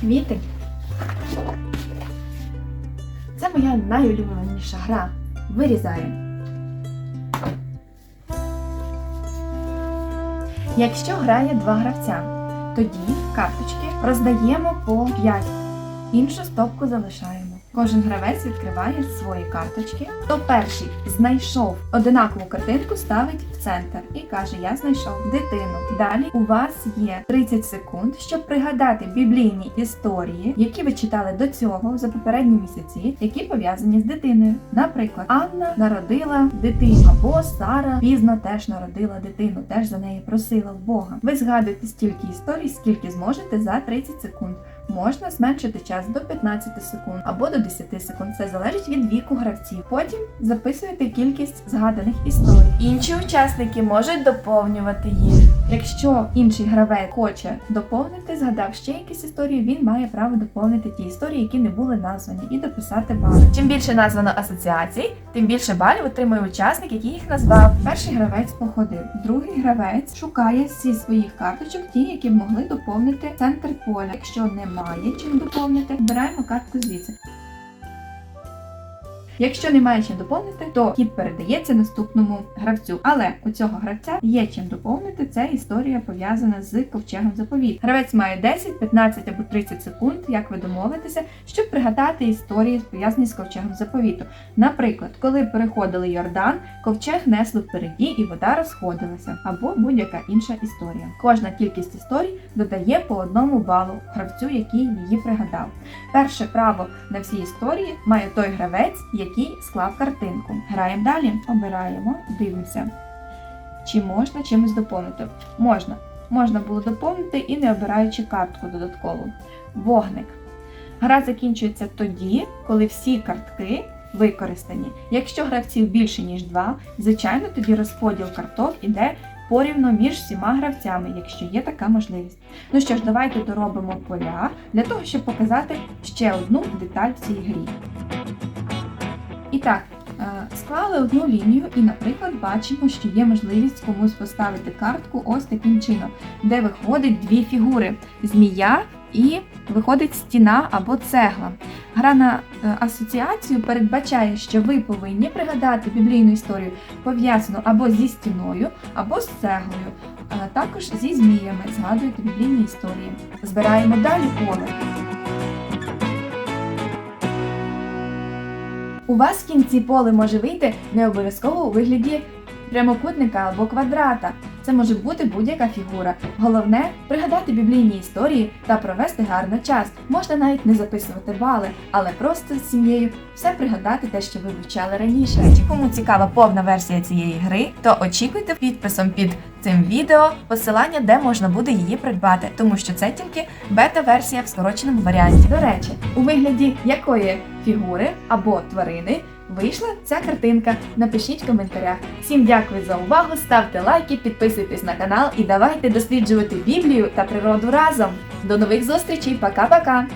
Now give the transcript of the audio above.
Квіти. Це моя найулюбленіша гра. Вирізаємо. Якщо грає два гравця, тоді карточки роздаємо по 5. Іншу стопку залишаємо. Кожен гравець відкриває свої карточки. Хто перший знайшов одинакову картинку, ставить в центр і каже: Я знайшов дитину. Далі у вас є 30 секунд, щоб пригадати біблійні історії, які ви читали до цього за попередні місяці, які пов'язані з дитиною. Наприклад, Анна народила дитину, або Сара пізно теж народила дитину, теж за неї просила в Бога. Ви згадуєте стільки історій, скільки зможете за 30 секунд. Можна зменшити час до 15 секунд або до 10 секунд. Це залежить від віку гравців. Потім записуєте кількість згаданих історій. Інші учасники можуть доповнювати їх. Якщо інший гравець хоче доповнити, згадав ще якісь історії, він має право доповнити ті історії, які не були названі, і дописати бали. Чим більше названо асоціацій, тим більше балів отримує учасник, який їх назвав. Перший гравець походив, другий гравець шукає зі своїх карточок ті, які могли доповнити центр поля. Якщо немає чим доповнити, вбираємо картку звідси. Якщо немає чим доповнити, то хід передається наступному гравцю. Але у цього гравця є чим доповнити. Це історія пов'язана з ковчегом заповіт. Гравець має 10, 15 або 30 секунд, як ви домовитеся, щоб пригадати історії, пов'язані з ковчегом заповіту. Наприклад, коли переходили Йордан, ковчег несли впереді і вода розходилася, або будь-яка інша історія. Кожна кількість історій додає по одному балу гравцю, який її пригадав. Перше право на всі історії має той гравець, який склав картинку. Граємо далі, обираємо, дивимося, чи можна чимось доповнити. Можна. Можна було доповнити і не обираючи картку додаткову. Вогник. Гра закінчується тоді, коли всі картки використані. Якщо гравців більше, ніж два, звичайно, тоді розподіл карток іде порівно між всіма гравцями, якщо є така можливість. Ну що ж, давайте доробимо поля для того, щоб показати ще одну деталь в цій грі. І так, е, склали одну лінію і, наприклад, бачимо, що є можливість комусь поставити картку ось таким чином, де виходить дві фігури: змія і виходить стіна або цегла. Гра на е, асоціацію передбачає, що ви повинні пригадати біблійну історію пов'язану або зі стіною, або з цеглою, а також зі зміями. Згадуєте біблійні історії. Збираємо далі поле. У вас в кінці поле може вийти не обов'язково у вигляді прямокутника або квадрата. Це може бути будь-яка фігура. Головне пригадати біблійні історії та провести гарно час. Можна навіть не записувати бали, але просто з сім'єю все пригадати те, що ви вивчали раніше. Чи кому цікава повна версія цієї гри, то очікуйте підписом під цим відео посилання, де можна буде її придбати, тому що це тільки бета-версія в скороченому варіанті. До речі, у вигляді якої фігури або тварини вийшла ця картинка. Напишіть в коментарях. Всім дякую за увагу, ставте лайки, підписуйтесь на канал і давайте досліджувати Біблію та природу разом. До нових зустрічей, пока-пока!